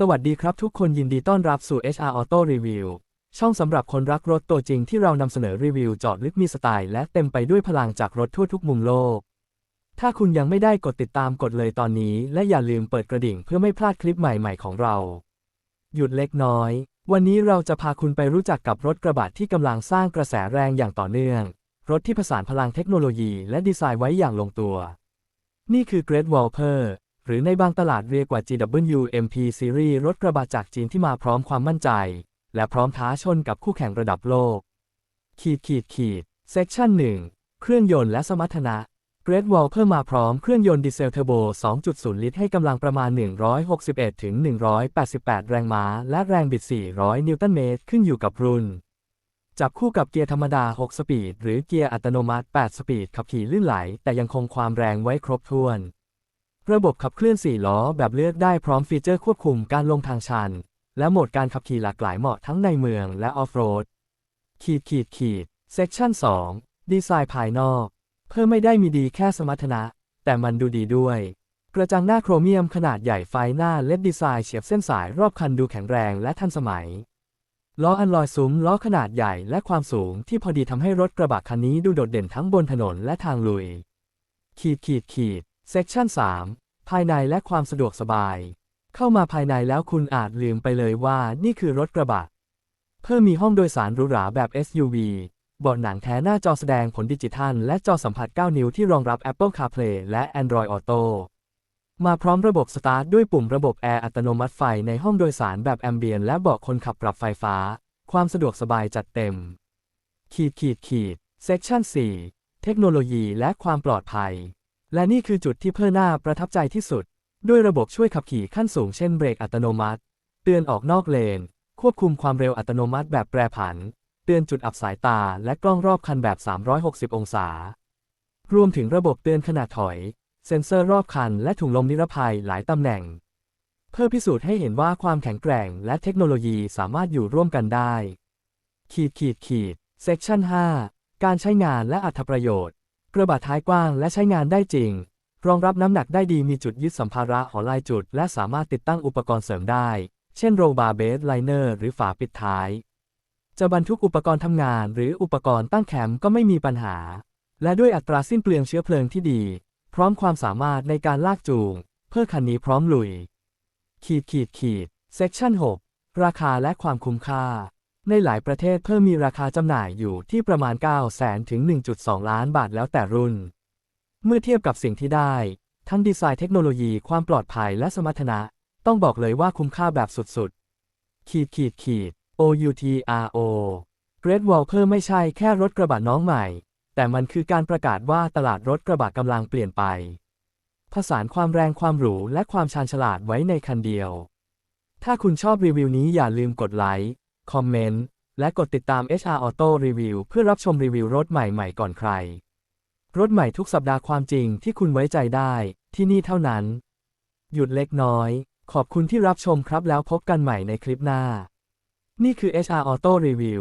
สวัสดีครับทุกคนยินดีต้อนรับสู่ HR Auto Review ช่องสำหรับคนรักรถตัวจริงที่เรานำเสนอรีวิวจาะลึกมีสไตล์และเต็มไปด้วยพลังจากรถทั่วทุกมุมโลก ถ้าคุณยังไม่ได้กดติดตามกดเลยตอนนี้ และอย่าลืมเปิดกระดิ่งเพื่อไม่พลาดคลิปใหม่ๆของเรา หยุดเล็กน้อย วันนี้เราจะพาคุณไปรู้จักกับรถกระบะที่กำลังสร้างกระแสแรงอย่างต่อเนื่อง รถที่ผสานพลังเทคโนโลยีและดีไซน์ไว้อย่างลงตัว นี่คือ Great Wallper หรือในบางตลาดเรียกว่า GWMP Series รถกระบะจากจีนที่มาพร้อมความมั่นใจ และพร้อมท้าชนกับคู่แข่งระดับโลก ขีดขีดขีด Section 1เครื่องยนต์และสมรรถนะ Great Wall เพิ่มมาพร้อมเครื่องยนต์ดีเซลเทอร์โบ 2.0 ลิตรให้กำลังประมาณ 161-188 แรงม้า และแรงบิด 400 นิวตันเมตร ขึ้นอยู่กับรุ่น จับคู่กับเกียร์ธรรมดา 6 สปีด หรือเกียร์อัตโนมัติ 8 สปีด ขับขี่ลื่นไหล แต่ยังคงความแรงไว้ครบถ้วน ระบบขับเคลื่อน 4 ล้อแบบเลือกได้พร้อมฟีเจอร์ควบคุมการลงทางชัน และโหมดการขับขี่หลากหลายเหมาะทั้งในเมืองและออฟโรด ขีดขีดขีด Section 2ดีไซน์ภายนอก เพิ่มไม่ได้มีดีแค่สมรรถนะ แต่มันดูดีด้วย กระจังหน้าโครเมียมขนาดใหญ่ไฟหน้าเล็ดดีไซน์เฉียบเส้นสายรอบคันดูแข็งแรงและทันสมัย ล้ออันลอยซุ้มล้อขนาดใหญ่และความสูงที่พอดีทำให้รถกระบะคันนี้ดูโดดเด่นทั้งบนถนนและทางลุย ขีดขีดขีด Section 3ภายในและความสะดวกสบาย เข้ามาภายในแล้วคุณอาจลืมไปเลยว่านี่คือรถกระบะ เพิ่มมีห้องโดยสารหรูหราแบบ SUV เบาะหนังแท้หน้าจอแสดงผลดิจิทัล และจอสัมผัส 9 นิ้วที่รองรับ Apple CarPlay และ Android Auto มาพร้อมระบบสตาร์ทด้วยปุ่มระบบแอร์อัตโนมัติไฟในห้องโดยสารแบบแอมเบียนและเบาะคนขับปรับไฟฟ้า ความสะดวกสบายจัดเต็ม ขีดขีดขีด Section 4เทคโนโลยีและความปลอดภัย และนี่คือจุดที่เพื่อหน้าประทับใจที่สุด ด้วยระบบช่วยขับขี่ขั้นสูงเช่นเบรกอัตโนมัติ เตือนออกนอกเลน ควบคุมความเร็วอัตโนมัติแบบแปรผัน เตือนจุดอับสายตาและกล้องรอบคันแบบ 360 องศา รวมถึงระบบเตือนขณะถอย เซ็นเซอร์รอบคันและถุงลมนิรภัยหลายตำแหน่ง เพื่อพิสูจน์ให้เห็นว่าความแข็งแกร่งและเทคโนโลยีสามารถอยู่ร่วมกันได้ ขีดขีดขีด Section 5การใช้งานและอัตประโยชน์ กระบะท้ายกว้างและใช้งานได้จริง รองรับน้ำหนักได้ดีมีจุดยึดสัมภาระหอลายจุด และสามารถติดตั้งอุปกรณ์เสริมได้ เช่นโรบาร์เบสไลเนอร์หรือฝาปิดท้าย จะบรรทุกอุปกรณ์ทำงาน หรืออุปกรณ์ตั้งแคมป์ก็ไม่มีปัญหา และด้วยอัตราสิ้นเปลืองเชื้อเพลิงที่ดี พร้อมความสามารถในการลากจูง เพื่อคันนี้พร้อมลุย ขีดขีดขีด Section 6ราคาและความคุ้มค่า ในหลายประเทศเพิ่มมีราคาจำหน่ายอยู่ที่ประมาณ 9 0 0 0 0ถึง 1.2 ล้านบาทแล้วแต่รุ่น เมื่อเทียบกับสิ่งที่ได้ ทั้งดีไซน์เทคโนโลยีความปลอดภัยและสมรรถนะ ต้องบอกเลยว่าคุ้มค่าแบบสุดๆ ขีดขีดขีด OUTRO Great Wall เพิ่มไม่ใช่แค่รถกระบะน้องใหม่ แต่มันคือการประกาศว่าตลาดรถกระบะกำลังเปลี่ยนไป ผสานความแรงความหรูและความชาญฉลาดไว้ในคันเดียว ถ้าคุณชอบรีวิวนี้อย่าลืมกดไลค์ คอมเมนต์ และกดติดตาม HR Auto Review เพื่อรับชมรีวิวรถใหม่ๆก่อนใคร รถใหม่ทุกสัปดาห์ความจริงที่คุณไว้ใจได้ที่นี่เท่านั้น หยุดเล็กน้อย ขอบคุณที่รับชมครับแล้วพบกันใหม่ในคลิปหน้า นี่คือ HR Auto Review